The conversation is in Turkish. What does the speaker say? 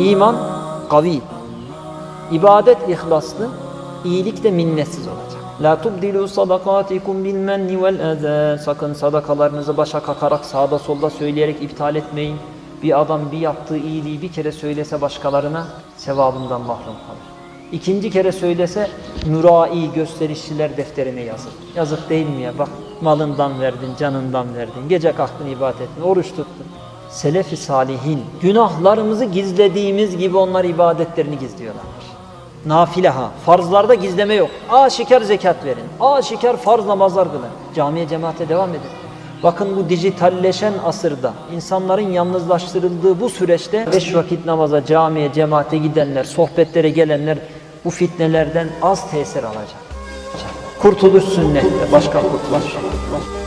İman kavi. İbadet ihlaslı, iyilik de minnetsiz olacak. La tubdilu sadakatikum bil menni vel eze. Sakın sadakalarınızı başa kakarak sağda solda söyleyerek iptal etmeyin. Bir adam bir yaptığı iyiliği bir kere söylese başkalarına sevabından mahrum kalır. İkinci kere söylese mürai gösterişçiler defterine yazır. Yazık değil mi ya? Bak malından verdin, canından verdin. Gece kalktın ibadet ettin, oruç tuttun. Selefi salihin günahlarımızı gizlediğimiz gibi onlar ibadetlerini gizliyorlarmış. Nafile ha. Farzlarda gizleme yok. Aşikar zekat verin. Aşikar farz namazlar kılın. Camiye cemaate devam edin. Bakın bu dijitalleşen asırda insanların yalnızlaştırıldığı bu süreçte beş vakit namaza, camiye, cemaate gidenler, sohbetlere gelenler bu fitnelerden az tesir alacak. Kurtuluş sünnette, başka kurtuluş yok.